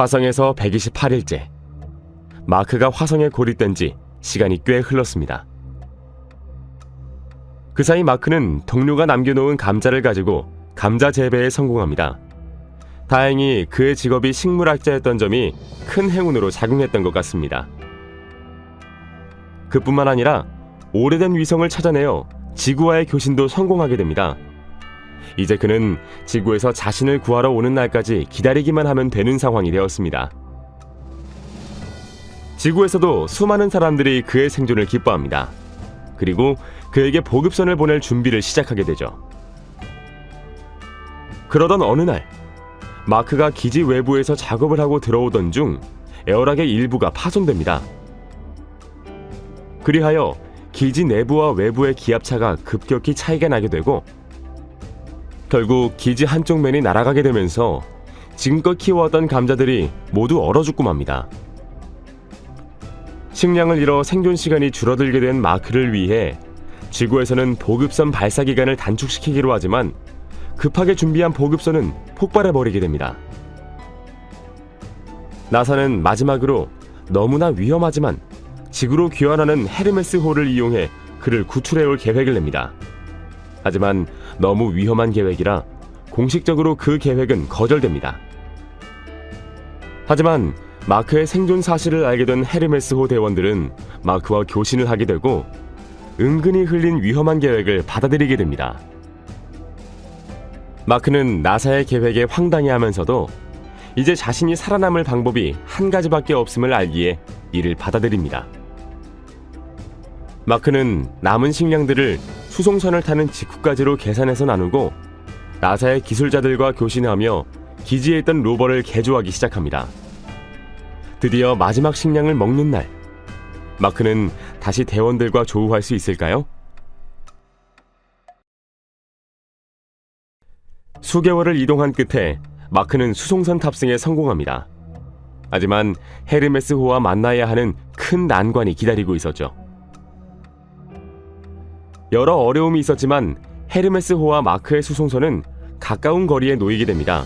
화성에서 128일째. 마크가 화성에 고립된 지 시간이 꽤 흘렀습니다. 그 사이 마크는 동료가 남겨놓은 감자를 가지고 감자 재배에 성공합니다. 다행히 그의 직업이 식물학자였던 점이 큰 행운으로 작용했던 것 같습니다. 그뿐만 아니라 오래된 위성을 찾아내어 지구와의 교신도 성공하게 됩니다. 이제 그는 지구에서 자신을 구하러 오는 날까지 기다리기만 하면 되는 상황이 되었습니다. 지구에서도 수많은 사람들이 그의 생존을 기뻐합니다. 그리고 그에게 보급선을 보낼 준비를 시작하게 되죠. 그러던 어느 날, 마크가 기지 외부에서 작업을 하고 들어오던 중 에어락의 일부가 파손됩니다. 그리하여 기지 내부와 외부의 기압차가 급격히 차이가 나게 되고 결국 기지 한쪽 면이 날아가게 되면서 지금껏 키워왔던 감자들이 모두 얼어 죽고 맙니다. 식량을 잃어 생존 시간이 줄어들게 된 마크를 위해 지구에서는 보급선 발사 기간을 단축시키기로 하지만 급하게 준비한 보급선은 폭발해 버리게 됩니다. 나사는 마지막으로 너무나 위험하지만 지구로 귀환하는 헤르메스 호를 이용해 그를 구출해 올 계획을 냅니다. 하지만 너무 위험한 계획이라 공식적으로 그 계획은 거절됩니다. 하지만 마크의 생존 사실을 알게 된 헤르메스호 대원들은 마크와 교신을 하게 되고 은근히 흘린 위험한 계획을 받아들이게 됩니다. 마크는 나사의 계획에 황당해하면서도 이제 자신이 살아남을 방법이 한 가지밖에 없음을 알기에 이를 받아들입니다. 마크는 남은 식량들을 수송선을 타는 직후까지로 계산해서 나누고 나사의 기술자들과 교신하며 기지에 있던 로버를 개조하기 시작합니다. 드디어 마지막 식량을 먹는 날, 마크는 다시 대원들과 조우할 수 있을까요? 수개월을 이동한 끝에 마크는 수송선 탑승에 성공합니다. 하지만 헤르메스호와 만나야 하는 큰 난관이 기다리고 있었죠. 여러 어려움이 있었지만 헤르메스호와 마크의 수송선은 가까운 거리에 놓이게 됩니다.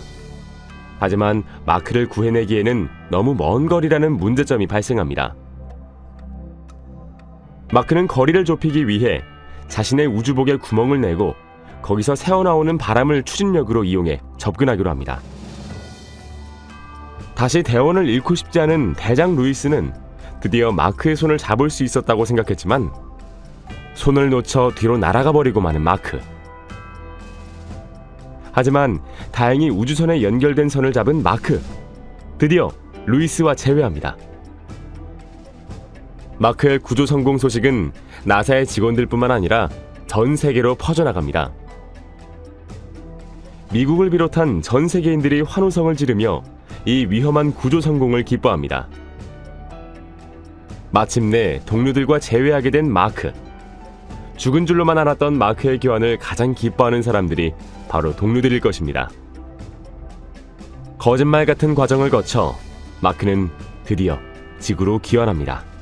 하지만 마크를 구해내기에는 너무 먼 거리라는 문제점이 발생합니다. 마크는 거리를 좁히기 위해 자신의 우주복에 구멍을 내고 거기서 새어나오는 바람을 추진력으로 이용해 접근하기로 합니다. 다시 대원을 잃고 싶지 않은 대장 루이스는 드디어 마크의 손을 잡을 수 있었다고 생각했지만 손을 놓쳐 뒤로 날아가 버리고 마는 마크. 하지만 다행히 우주선에 연결된 선을 잡은 마크. 드디어 루이스와 재회합니다. 마크의 구조 성공 소식은 나사의 직원들뿐만 아니라 전 세계로 퍼져나갑니다. 미국을 비롯한 전 세계인들이 환호성을 지르며 이 위험한 구조 성공을 기뻐합니다. 마침내 동료들과 재회하게 된 마크. 죽은 줄로만 알았던 마크의 교환을 가장 기뻐하는 사람들이 바로 동료들일 것입니다. 거짓말 같은 과정을 거쳐 마크는 드디어 지구로 귀환합니다.